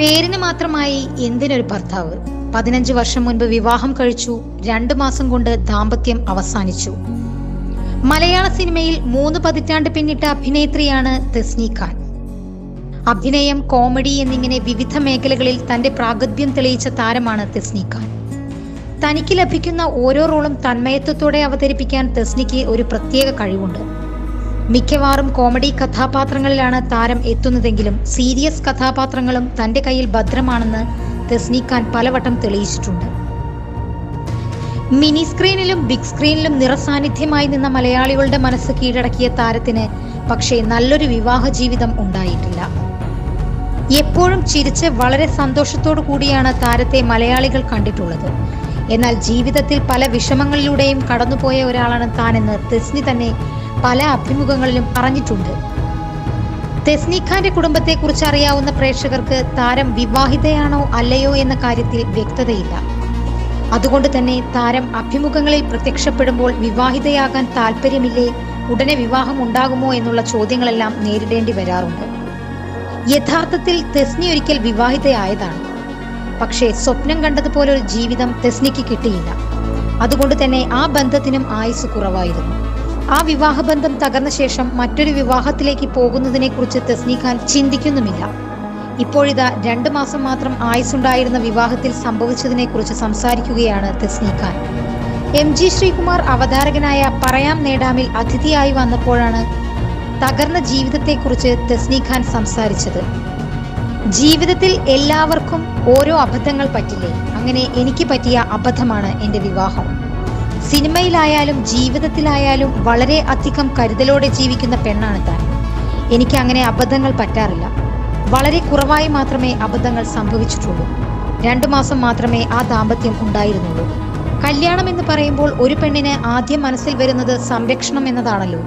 പേരിന് മാത്രമായി എന്തിനൊരു ഭർത്താവ്? പതിനഞ്ച് വർഷം മുൻപ് വിവാഹം കഴിച്ചു രണ്ടു മാസം കൊണ്ട് ദാമ്പത്യം അവസാനിച്ചു. മലയാള സിനിമയിൽ മൂന്ന് പതിറ്റാണ്ട് പിന്നിട്ട അഭിനേത്രിയാണ് തസ്നി ഖാൻ. അഭിനയം കോമഡി എന്നിങ്ങനെ വിവിധ മേഖലകളിൽ തന്റെ പ്രാഗത്യം തെളിയിച്ച താരമാണ് തസ്നി ഖാൻ. തനിക്ക് ലഭിക്കുന്ന ഓരോ റോളും തന്മയത്വത്തോടെ അവതരിപ്പിക്കാൻ തസ്നിക്ക് ഒരു പ്രത്യേക കഴിവുണ്ട്. മിക്കവാറും കോമഡി കഥാപാത്രങ്ങളിലാണ് താരം എത്തുന്നതെങ്കിലും സീരിയസ് കഥാപാത്രങ്ങളും തന്റെ കയ്യിൽ ഭദ്രമാണെന്ന് തെസ്നി ഖാൻ പലവട്ടം തെളിയിച്ചിട്ടുണ്ട്. മിനി സ്ക്രീനിലും ബിഗ് സ്ക്രീനിലും നിറസാന്നിധ്യമായി നിന്ന മലയാളികളുടെ മനസ്സ് കീഴടക്കിയ താരത്തിന് പക്ഷേ നല്ലൊരു വിവാഹ ജീവിതം ഉണ്ടായിട്ടില്ല. എപ്പോഴും ചിരിച്ച് വളരെ സന്തോഷത്തോടു കൂടിയാണ് താരത്തെ മലയാളികൾ കണ്ടിട്ടുള്ളത്. എന്നാൽ ജീവിതത്തിൽ പല വിഷമങ്ങളിലൂടെയും കടന്നുപോയ ഒരാളാണ് താനെന്ന് തെസ്നി തന്നെ പല അഭിമുഖങ്ങളിലും പറഞ്ഞിട്ടുണ്ട്. തെസ്നി ഖാന്റെ കുടുംബത്തെക്കുറിച്ച് അറിയാവുന്ന പ്രേക്ഷകർക്ക് താരം വിവാഹിതയാണോ അല്ലയോ എന്ന കാര്യത്തിൽ വ്യക്തതയില്ല. അതുകൊണ്ട് തന്നെ താരം അഭിമുഖങ്ങളിൽ പ്രത്യക്ഷപ്പെടുമ്പോൾ വിവാഹിതയാകാൻ താല്പര്യമില്ലേ ഉടനെ വിവാഹം ഉണ്ടാകുമോ എന്നുള്ള ചോദ്യങ്ങളെല്ലാം നേരിടേണ്ടി വരാറുണ്ട്. യഥാർത്ഥത്തിൽ തെസ്നി ഒരിക്കൽ വിവാഹിതയായതാണ്. പക്ഷേ സ്വപ്നം കണ്ടതുപോലെ ഒരു ജീവിതം തെസ്നിക്ക് കിട്ടിയില്ല. അതുകൊണ്ട് തന്നെ ആ ബന്ധത്തിനും ആയുസ് കുറവായിരുന്നു. ആ വിവാഹബന്ധം തകർന്ന ശേഷം മറ്റൊരു വിവാഹത്തിലേക്ക് പോകുന്നതിനെ കുറിച്ച് തെസ്നി ഖാൻ ചിന്തിക്കുന്നുമില്ല. ഇപ്പോഴിതാ രണ്ടു മാസം മാത്രം ആയുസ്സുണ്ടായിരുന്ന വിവാഹത്തിൽ സംഭവിച്ചതിനെ കുറിച്ച് സംസാരിക്കുകയാണ് തസ്നീഖാൻ. ഖാൻ എം ജി ശ്രീകുമാർ അവതാരകനായ പറയാം നേടാമിൽ അതിഥിയായി വന്നപ്പോഴാണ് തകർന്ന ജീവിതത്തെക്കുറിച്ച് തസ്നീഖാൻ ഖാൻ സംസാരിച്ചത്. ജീവിതത്തിൽ എല്ലാവർക്കും ഓരോ അബദ്ധങ്ങൾ പറ്റില്ലേ? അങ്ങനെ എനിക്ക് പറ്റിയ അബദ്ധമാണ് എന്റെ വിവാഹം. സിനിമയിലായാലും ജീവിതത്തിലായാലും വളരെ അധികം കരുതലോടെ ജീവിക്കുന്ന പെണ്ണാണ് താൻ. എനിക്ക് അങ്ങനെ അബദ്ധങ്ങൾ പറ്റാറില്ല. വളരെ കുറവായി മാത്രമേ അബദ്ധങ്ങൾ സംഭവിച്ചിട്ടുള്ളൂ. രണ്ടു മാസം മാത്രമേ ആ ദാമ്പത്യം ഉണ്ടായിരുന്നുള്ളൂ. കല്യാണം എന്ന് പറയുമ്പോൾ ഒരു പെണ്ണിന് ആദ്യം മനസ്സിൽ വരുന്നത് സംരക്ഷണം എന്നതാണല്ലോ.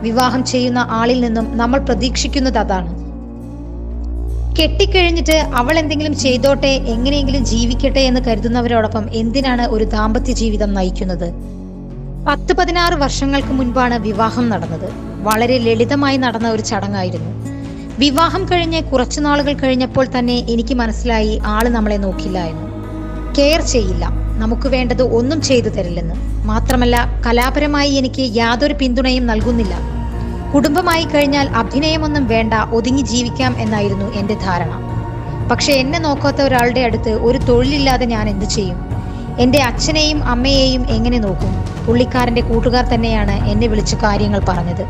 വിവാഹം ചെയ്യുന്ന ആളിൽ നിന്നും നമ്മൾ പ്രതീക്ഷിക്കുന്നത് അതാണ്. കെട്ടിക്കഴിഞ്ഞിട്ട് അവൾ എന്തെങ്കിലും ചെയ്തോട്ടെ എങ്ങനെയെങ്കിലും ജീവിക്കട്ടെ എന്ന് കരുതുന്നവരോടൊപ്പം എന്തിനാണ് ഒരു ദാമ്പത്യ ജീവിതം നയിക്കുന്നത്? പത്ത് പതിനാറ് വർഷങ്ങൾക്ക് മുൻപാണ് വിവാഹം നടന്നത്. വളരെ ലളിതമായി നടന്ന ഒരു ചടങ്ങായിരുന്നു. വിവാഹം കഴിഞ്ഞ് കുറച്ചു നാളുകൾ കഴിഞ്ഞപ്പോൾ തന്നെ എനിക്ക് മനസ്സിലായി ആൾ നമ്മളെ നോക്കില്ല എന്ന്. കെയർ ചെയ്യില്ല. നമുക്ക് വേണ്ടത് ഒന്നും ചെയ്തു തരില്ലെന്ന്. മാത്രമല്ല കലാപരമായി എനിക്ക് യാതൊരു പിന്തുണയും നൽകുന്നില്ല. കുടുംബമായി കഴിഞ്ഞാൽ അഭിനയമൊന്നും വേണ്ട ഒതുങ്ങി ജീവിക്കാം എന്നായിരുന്നു എന്റെ ധാരണ. പക്ഷെ എന്നെ നോക്കാത്ത ഒരാളുടെ അടുത്ത് ഒരു തൊഴിലില്ലാതെ ഞാൻ എന്തു ചെയ്യും? എന്റെ അച്ഛനെയും അമ്മയെയും എങ്ങനെ നോക്കും? പുള്ളിക്കാരന്റെ കൂട്ടുകാർ തന്നെയാണ് എന്നെ വിളിച്ച് കാര്യങ്ങൾ പറഞ്ഞത്.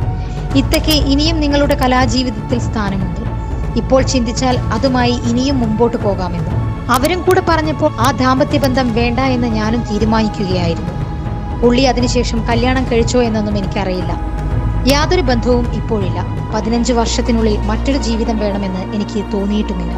ഇത്തക്ക് ഇനിയും നിങ്ങളുടെ കലാജീവിതത്തിൽ സ്ഥാനമുണ്ട്. ഇപ്പോൾ ചിന്തിച്ചാൽ അതുമായി ഇനിയും മുമ്പോട്ട് പോകാമെന്ന്. അവരും കൂടെ പറഞ്ഞപ്പോൾ ആ ദാമ്പത്യ ബന്ധം വേണ്ട എന്ന് ഞാനും തീരുമാനിക്കുകയായിരുന്നു. പുള്ളി അതിനുശേഷം കല്യാണം കഴിച്ചോ എന്നൊന്നും എനിക്കറിയില്ല. യാതൊരു ബന്ധവും ഇപ്പോഴില്ല. പതിനഞ്ച് വർഷത്തിനുള്ളിൽ മറ്റൊരു ജീവിതം വേണമെന്ന് എനിക്ക് തോന്നിയിട്ടുമില്ല.